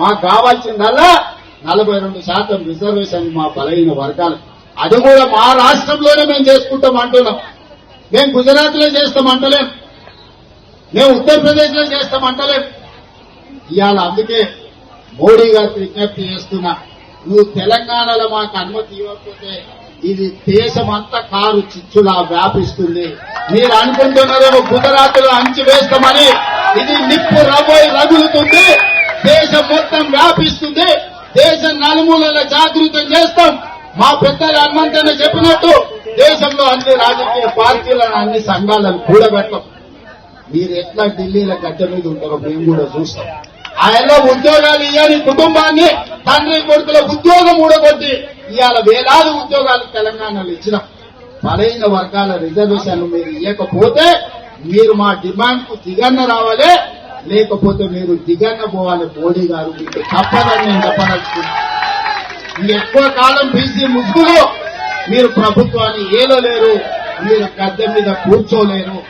మాకు కావాల్సిందల్లా నలభై రెండు శాతం రిజర్వేషన్ మా బలహీన వర్గాలు. అది కూడా మా రాష్ట్రంలోనే మేము చేసుకుంటాం అంటున్నాం. మేము గుజరాత్లో చేస్తాం అంటలేం. మేము ఉత్తరప్రదేశ్లో చేస్తాం అంటలేం. ఇవాళ అందుకే మోడీ గారికి విజ్ఞప్తి చేస్తున్నా నువ్వు తెలంగాణలో మాకు అనుమతి ఇవ్వకపోతే ఇది దేశమంతా కారు చిచ్చులా వ్యాపిస్తుంది. మీరు అనుకుంటున్నారేమో గుజరాత్లో అంచి వేస్తామని. ఇది నిప్పు రబోయి రగులుతుంది. దేశం మొత్తం వ్యాపిస్తుంది. దేశం నలుమూలన జాగృతం చేస్తాం. మా పెద్దలు హనుమంతనే చెప్పినట్టు దేశంలో అన్ని రాజకీయ పార్టీలను అన్ని సంఘాలను కూడబెట్టం మీరు ఎట్లా ఢిల్లీలో గడ్డ మీద ఉంటారో మేము కూడా చూస్తాం. ఆయన ఉద్యోగాలు ఇవ్వని కుటుంబాన్ని తండ్రి కొడుకుల ఉద్యోగం ఊడగొట్టి ఇవాళ వేలాది ఉద్యోగాలు తెలంగాణలో ఇచ్చిన. బలైన వర్గాల రిజర్వేషన్లు మీరు ఇవ్వకపోతే మీరు మా డిమాండ్కు దిగన్న రావాలి. లేకపోతే మీరు దిగన్న పోవాలి మోడీ గారు మీకు తప్పదని నేను చెప్పదలుచుకున్నాను ఎక్కువ కాలం బీసీ ముగ్గురు మీరు ప్రభుత్వాన్ని ఏలో లేరు మీరు గద్దె మీద కూర్చోలేరు.